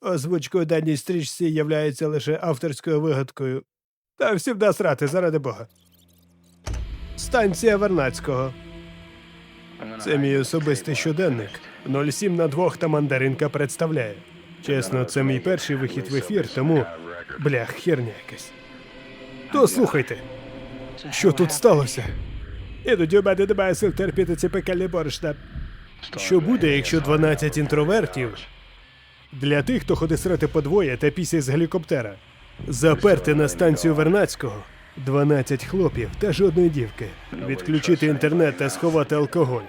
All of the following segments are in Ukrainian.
Озвучка у даній стрічці являється лише авторською вигадкою. Та всім насрати, заради Бога. Станція Вернацького. Це мій особистий щоденник. 07 на 2 та мандаринка представляє. Чесно, це мій перший вихід в ефір, тому. Блях, херня якась. То слухайте, що тут сталося? Іноді у мене немає сил терпіти ці пекельні борошна. Що буде, якщо 12 інтровертів для тих, хто ходить срати подвоє та пісять з гелікоптера, заперти на станцію Вернацького 12 хлопів та жодної дівки, відключити інтернет та сховати алкоголь.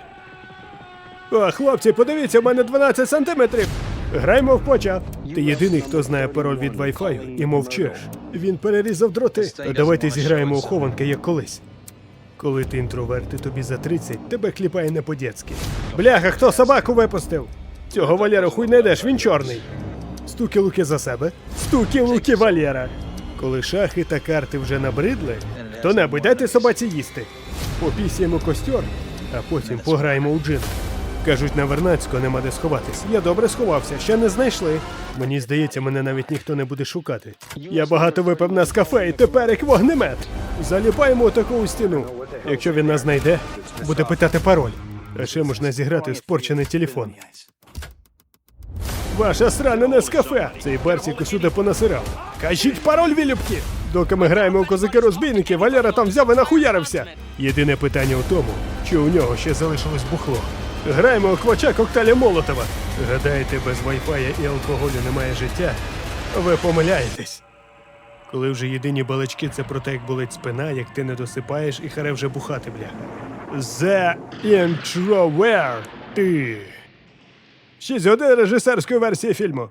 О, хлопці, подивіться, у мене 12 сантиметрів. Граймо в поча. Ти єдиний, хто знає пароль від Wi-Fi і мовчиш. Він перерізав дроти. Давайте зіграємо у хованки, як колись. Коли ти інтроверт і тобі за 30, тебе кліпає не по-дєцьки. Бляха, хто собаку випустив? Цього Валєру хуй не йдеш, він чорний. Стуки луки за себе. Стуки луки Валєра. Коли шахи та карти вже набридли, хто-небудь дайте собаці їсти. Попісяємо костер, а потім пограємо у джин. Кажуть, на Вернацького нема де сховатись. Я добре сховався, ще не знайшли. Мені здається, мене навіть ніхто не буде шукати. Я багато випив на з кафе і тепер як вогнемет. Заліпаємо таку стіну. Якщо він нас знайде, буде питати пароль. А ще можна зіграти спорчений телефон. Ваша срана не з кафе! Цей барсік усюди понасирав. Кажіть пароль, вілюбки! Доки ми граємо у козаки-розбійники, Валера там взяв і нахуярився. Єдине питання у тому, чи у нього ще залишилось бухло. Граємо у квача коктейля Молотова. Гадаєте, без вайфая і алкоголю немає життя? Ви помиляєтесь. Коли вже єдині балачки це про те, як болить спина, як ти не досипаєш і харе вже бухати, бляха. The Introvert. 6 годин режисерської версії фільму.